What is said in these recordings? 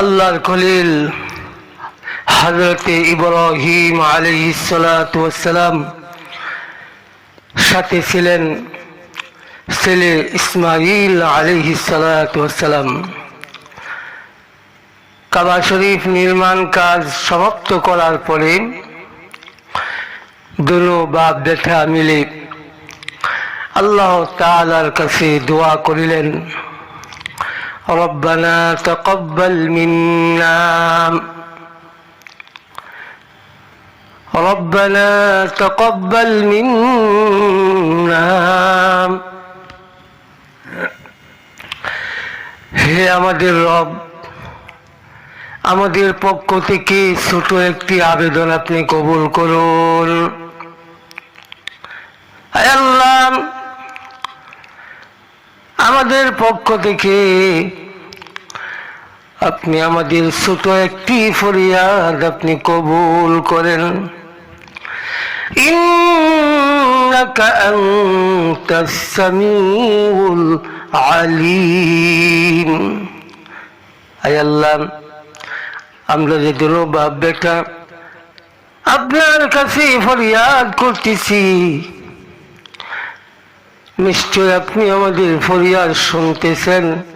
আল্লাহর খলিল হজরতে ইব্রাহিম আলাইসালাম সাথে ছিলেন ছেলে ইসমাইল আলাইসালাম কাবা শরীফ নির্মাণ কাজ সমাপ্ত করার পরে দুনো বাপ বেটা মিলে আল্লাহ তাআলার কাছে দোয়া করিলেন। ربنا تقبل منا ربنا تقبل منا হে আমাদের রব আমাদের পক্ষ থেকে ছোট একটি আবেদন আপনি কবুল করুন হায় আল্লাহ আমাদের পক্ষ থেকে আপনি আমাদের ছোট একটি ফরিয়াদ আপনি কবুল করেন। আলিম। আল্লাহ, আমরা যে দুলো বাপ বেটা আপনার কাছে ফরিয়াদ করতেছি। নিশ্চয় আপনি আমাদের ফরিয়াদ শুনতেছেন।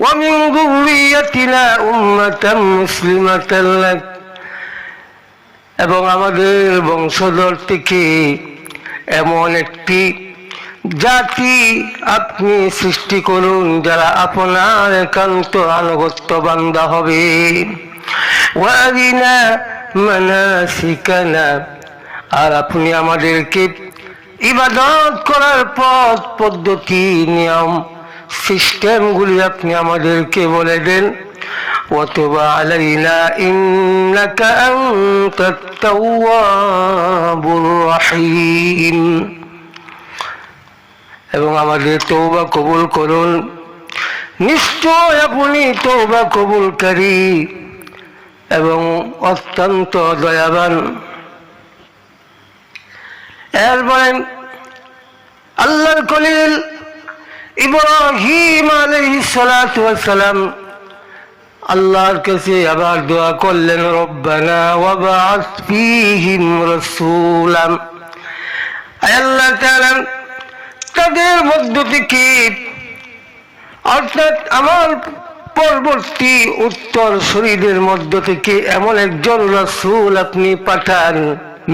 ومن ذريتنا أمة مسلمة لك এবং আমাদের বংশধর থেকে এমন একটি জাতি আপনি সৃষ্টি করুন যারা আপনার একান্ত আনুগত্য বান্দা হবে ওয়ারিনা মানাসিকানা আর আপনি আমাদেরকে ইবাদত করার পথ পদ্ধতি নিয়ম সিস্টেমগুলি আপনি আমাদেরকে বলে দেন وتب علينا إنك أنت التواب الرحيم এবং আমাদের তৌবা কবুল করুন নিশ্চয় আপনি তৌবা কবুলকারী এবং অত্যন্ত দয়াবান এরপরে আল্লাহর কলিল ইব্রাহিম আলাইহিস সালাতু ওয়াস সালাম আল্লাহর কাছে আবার দোয়া করলেন, রব্বানা ওয়াবাস ফীহিম রাসূলাম। আল্লাহ তাআলা, তাদের মধ্য থেকে অর্থাৎ আমার পরবর্তী উত্তর শরীরের মধ্য থেকে এমন একজন রাসূল আপনি পাঠান,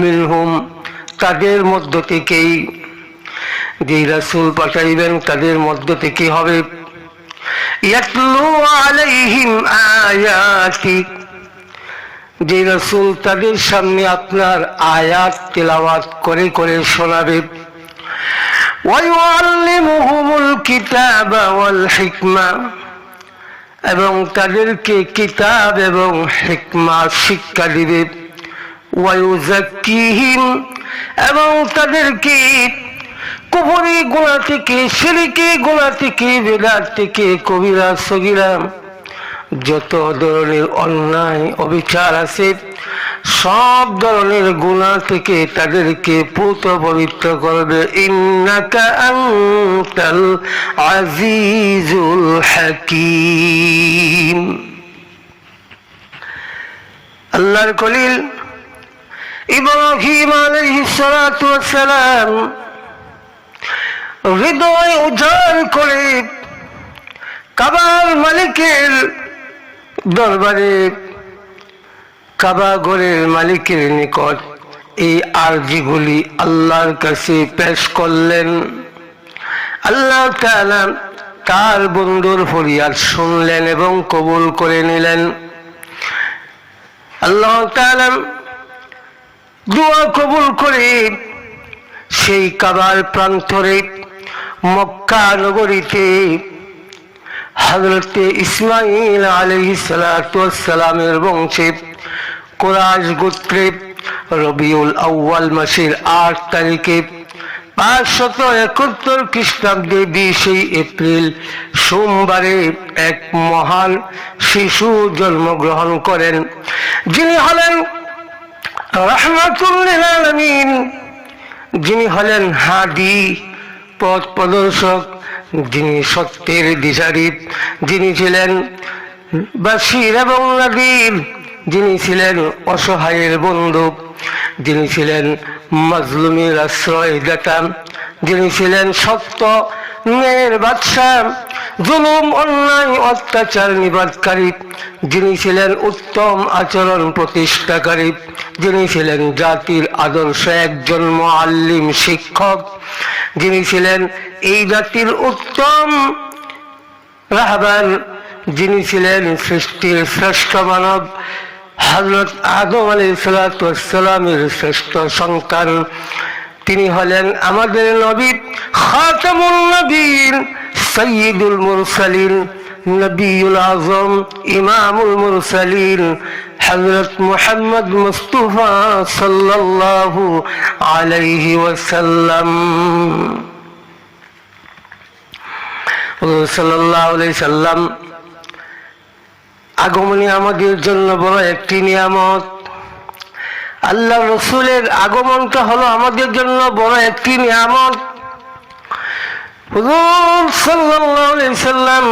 মিনহুম, তাদের মধ্য থেকেই। যে রাসূল পাঠাইবেন তাদের মধ্য থেকে হবে যে রসুল তাদের সামনে আপনার আয়াত করে করে শোনাবে এবং তাদেরকে কিতাব এবং হিকমা শিক্ষা দিবে এবং তাদেরকে কুপুরি গোনা থেকে, সিরিকি গোনা থেকে, বেদার থেকে, কবিরা সগিরা। যত ধরনের অন্যায় অবিচার আছে, সব ধরনের গুণা থেকে তাদেরকে পুত পবিত্র করবে ইন্নাকা আজিজুল হাকিম। আল্লাহর কলিল ইব্রাহিম আলাইহিস সালাতু ওয়াস সালাম হৃদয় উজাড় করে কাবার মালিকের দরবারে কাবা ঘরের মালিকের নিকট এই আর্জিগুলি আল্লাহর কাছে পেশ করলেন। আল্লাহ তার বন্ধুর ফরিয়াদ শুনলেন এবং কবুল করে নিলেন। আল্লাহ দোয়া কবুল করে সেই কাবার প্রান্তরে মক্কা নগরীতে হজরতে ইসমাইল আলহি সালামের বংশে কোরআশ গোত্রে রবিউল আউ্য়াল মাসের আট তারিখে পাঁচশত একাত্তর খ্রিস্টাব্দে বিশে এপ্রিল সোমবারে এক মহান শিশু জন্মগ্রহণ করেন। যিনি হলেন রহমাতুল্লিল আলমিন, যিনি হলেন হাদি পথ প্রদর্শক, যিনি সত্যের দিশারি, যিনি ছিলেন বাসির এবং নাদির যিনি ছিলেন অসহায়ের বন্ধু, যিনি ছিলেন মাজলুমের আশ্রয় দাতা যিনি ছিলেন সত্য ন্যায়ের বাদশাহ জুলুম, অন্যায়, অত্যাচার নিবাদকারী। যিনি ছিলেন উত্তম আচরণ প্রতিষ্ঠাকারী, যিনি ছিলেন জাতির আদর্শ একজন আল্লিম শিক্ষক, যিনি ছিলেন এই জাতির উত্তম রাহবার যিনি ছিলেন সৃষ্টির শ্রেষ্ঠ মানব হজরত আদম আলী সালাতামের শ্রেষ্ঠ সন্তান। তিনি হলেন আমাদের নবী খাতামুল নবীন সৈয়দুল মুরসালিন নবীল আজম ইমামুল মুরসালিন হজরত মোহাম্মদ মুস্তফা সাল্লাল্লাহু আলাইহি ওয়াসাল্লাম। সাল্লাহ সাল্লাম আগমনী আমাদের জন্য বড় একটি নিয়ামত। আল্লাহ রসুলের আগমনটা হলো আমাদের জন্য বড় একটি নিয়ামত। সাল্লাম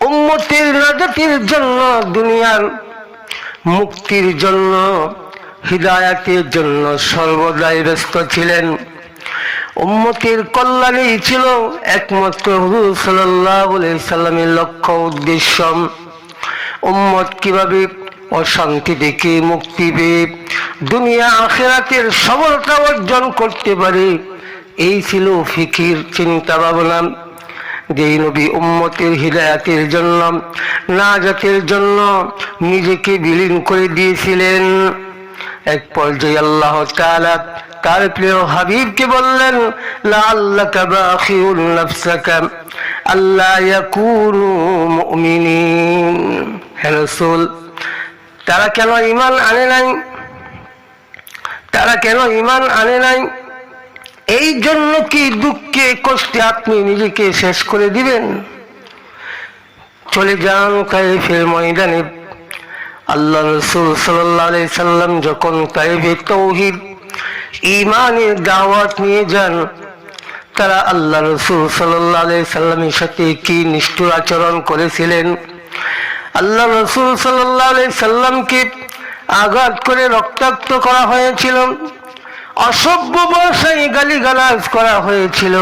উম্মতির নাজাতির জন্য, দুনিয়ার মুক্তির জন্য, হৃদায়াতের জন্য সর্বদাই ব্যস্ত ছিলেন। উম্মতির কল্যাণেই ছিল একমাত্র হুজুর সাল্লাহ সাল্লামের লক্ষ্য উদ্দেশ্য। উম্মত কীভাবে অশান্তি থেকে মুক্তি পেয়ে দুনিয়া আখেরাতের সফলতা অর্জন করতে পারে। এই ছিল ফিকির চিন্তা ভাবনা যেই নবী উম্মতের হৃদায়াতের জন্য, নাজাতের জন্য নিজেকে বিলীন করে দিয়েছিলেন। এক পর্যায়ে আল্লাহ তাআলা তার প্রিয় হাবিবকে বললেন আল্লাহ ইয়াকুনু মুমিনিন। তারা কেন ইমান আনে নাই? তারা কেন ইমান আনে নাই? এই জন্য কি দুঃখে কষ্টে আপনি নিজেকে শেষ করে দিবেন? চলে যান কাইফের ময়দানে। আল্লাহ রসুল সাল্লাহ সাল্লাম যখন তাইফে তৌহিদ ইমানের দাওয়াত নিয়ে যান, তারা আল্লাহ রসুল সাল্লাহ সাল্লামের সাথে কি নিষ্ঠুর আচরণ করেছিলেন? আল্লাহ রসুল সাল্লাহ সাল্লামকে আঘাত করে রক্তাক্ত করা হয়েছিল। অসভ্য ভাষায় গালিগালাজ করা হয়েছিল।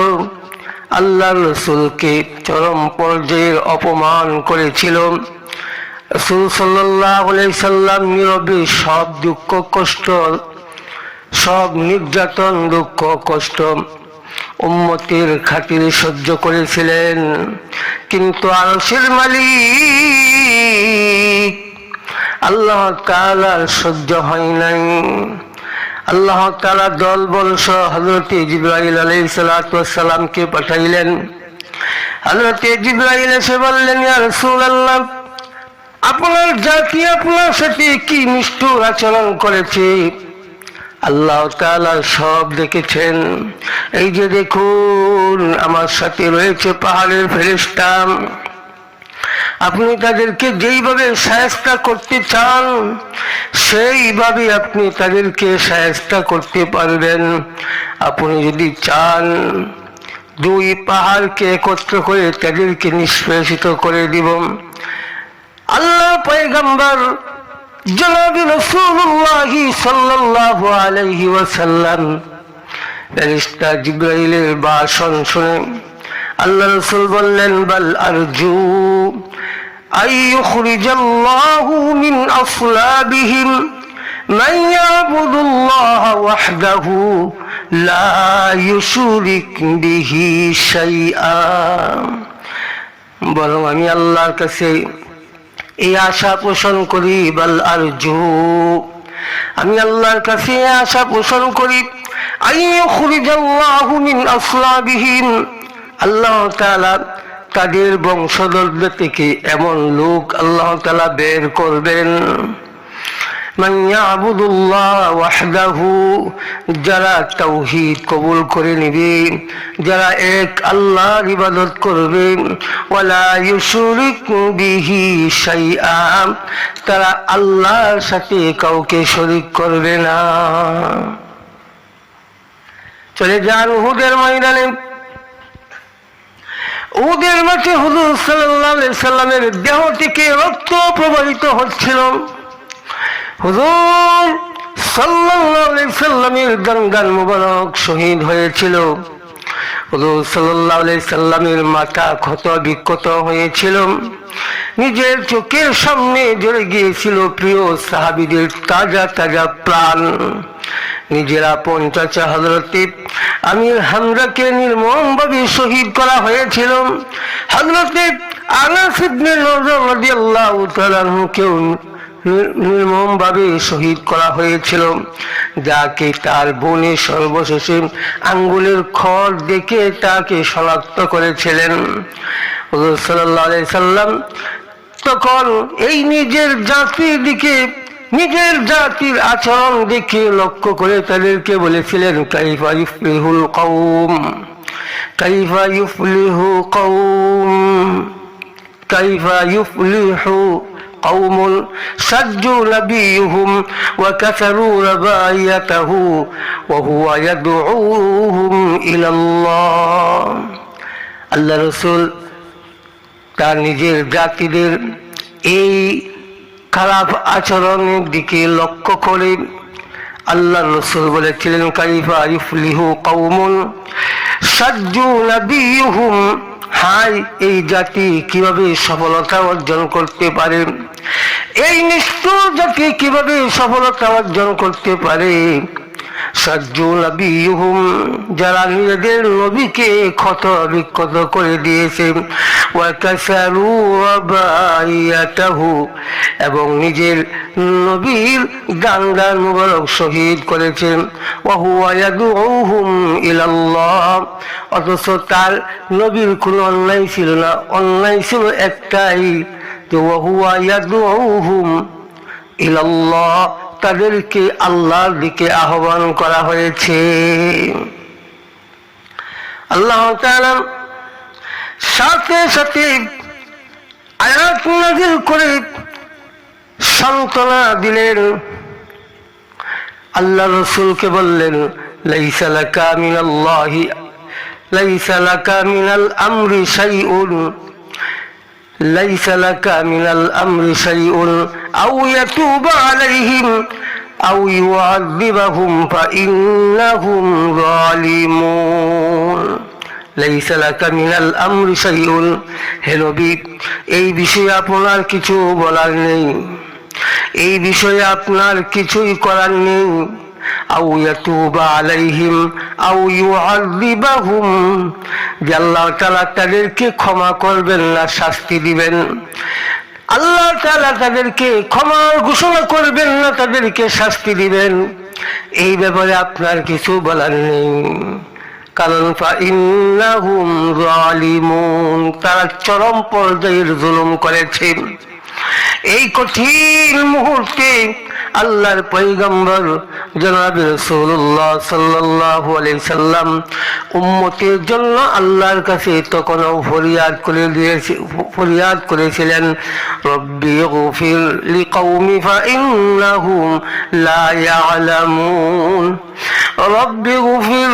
আল্লাহ রসুলকে চরম পর্যায়ের অপমান করেছিল। রসুল সাল্লাহ সাল্লাম নীরবে সব দুঃখ, কষ্ট, সব নির্যাতন, দুঃখ, কষ্ট উম্মতের খাতিরে সহ্য করেছিলেন। কিন্তু আরসের মালিক আল্লাহ তালার সহ্য হয় নাই। আল্লাহ তালা দল বংশ হজরত জিব্রাহিল আলাই সালাতামকে পাঠাইলেন। হজরত জিব্রাহিল এসে বললেন রসুল আল্লাহ আপনার জাতি আপনার সাথে কি নিষ্ঠুর আচরণ করেছে? আল্লাহ তালা সব দেখেছেন। এই যে দেখুন, আমার সাথে রয়েছে পাহাড়ের ফেরিস্তাম আপনি তাদেরকে যেইভাবে সায়স্তা করতে চান, সেইভাবে আপনি তাদেরকে সায়স্তা করতে পারবেন। আপনি যদি চান, দুই পাহাড়কে একত্র করে তাদেরকে নিষ্পেষিত করে দিব। আল্লাহ পয়গম্বর জনাবি রসুল্লাহ সাল্লাল্লাহু আলাইহি ওয়াসাল্লাম জিব্রাইলের ভাষণ শুনে আল্লাহ রসুল বললেন, বাল আরজু أن يخرج الله من أصلابهم من يعبد الله وحده لا يشرك به شيئا বরং আমি আল্লাহর কাছে এই আশা পোষণ করি বাল আরজু আমি আল্লাহর কাছে এই আশা পোষণ করি আইয়ু খুরিজাল্লাহু মিন আসলাবিহিম আল্লাহ তাআলা তাদের বংশধরদের থেকে এমন লোক আল্লাহ তালা বের করবেন। যারা তাওহীদ কবুল করে নেবে, যারা এক আল্লাহর ইবাদত করবে তারা আল্লাহর সাথে কাউকে শরীক করবে না। চলে যান হুদের ময়দানে। উদের মাঠে হুজুর সাল্লাহ সাল্লামের দেহ থেকে রক্ত প্রবাহিত হচ্ছিল। হুজুর সাল্লাহ সাল্লামের গঙ্গান মুবারক শহীদ হয়েছিল। হুজুর সাল্লাহ সাল্লামের মাথা ক্ষত বিক্ষত হয়েছিল। নিজের চোখের সামনে জড়ে গিয়েছিল প্রিয় সাহাবিদের তাজা তাজা প্রাণ। নিজেরা পঞ্চাচা হজরতে আমির হামরাকে নির্মমভাবে শহীদ করা হয়েছিল। হজরতে আনাস ইবনে নজর নির্মমভাবে শহীদ করা হয়েছিল। যাকে তার বোনে সর্বশেষে আঙ্গুলের খড় দেখে তাকে শনাক্ত করেছিলেন। সাল্লাম তখন এই নিজের জাতির দিকে নিজের জাতির আচরণ দেখে লক্ষ্য করে তাদেরকে বলেছিলেন কাইফা ইফলিহুল কওম কাইফা ইফলিহু কওম কাইফা ইফলিহু قوم سجوا نبيهم وكسروا ربايته وهو يدعوهم إلى الله আল্লাহ রসুল তার নিজের জাতিদের এই খারাপ আচরণের দিকে লক্ষ্য করে আল্লাহ রসুল বলেছিলেন কালিফা ইফলিহু কৌমন সাজ্জু নাবিহুম হাই এই জাতি কীভাবে সফলতা অর্জন করতে পারে? এই নিষ্ঠুর জাতি কীভাবে সফলতা অর্জন করতে পারে? যারা নিজেদের নবীকে ক্ষত বিক্ষত করে দিয়েছে। এবং নিজের নবীর গান্ডার মুবারক শহীদ করেছেন। অথচ তার নবীর কোনো অন্যায় ছিল না। অন্যায় ছিল একটাই, যে ওয়াহুয়া ইয়াদউহুম ইলাল্লাহ তাদেরকে আল্লাহর দিকে আহ্বান করা হয়েছে। আল্লাহ সাথে সাথে আয়াত নাজিল করে সান্ত্বনা দিলেন। আল্লাহ রসুলকে বললেন, লাইসা লাকা মিনাল্লাহি, লাইসা লাকা মিনাল আমরি শাইউন। ليس لك من الأمر شيء أو يتوب عليهم أو يعذبهم فإنهم ظالمون ليس لك من الأمر شيء হে নবী এই বিষয়ে আপনার কিছু বলার নেই এই বিষয়ে আপনার কিছুই করার নেই আউ ইয়াতুবা আলাইহিম আউ ইউআযিবাহুম যে আল্লাহ তাআলা তাদেরকে ক্ষমা করবেন না, শাস্তি দিবেন। আল্লাহ তাআলা তাদেরকে ক্ষমা ঘোষণা করবেন না, তাদেরকে শাস্তি দিবেন। এই ব্যাপারে আপনার কিছু বলার নেই। কারণ তারা চরম পর্যায়ের জুলুম করেছে। এই কঠিন মুহূর্তে আল্লাহর পৈগম্বর জনাব রসুল্লাহ সাল্লাল্লাহু আলাইহি সাল্লাম উম্মতের জন্য আল্লাহর কাছে তখনও ফরিয়াদ করে দিয়েছে, ফরিয়াদ করেছিলেন, রব্বি গফির লিকৌমি ফাইন্নাহুম লা ইয়ালামুন। রব্বি গফির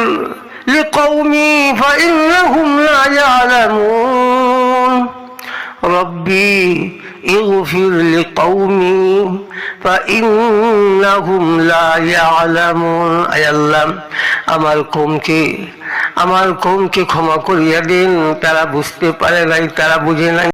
লিকৌমি ফাইন্নাহুম লা ইয়ালামুন। রব্বি اغفر لقومي فإنهم لا يعلمون আয় আল্লাহ আমার কমকে আমার কমকে ক্ষমা করিয়া দিন তারা বুঝতে পারে নাই তারা বুঝে নাই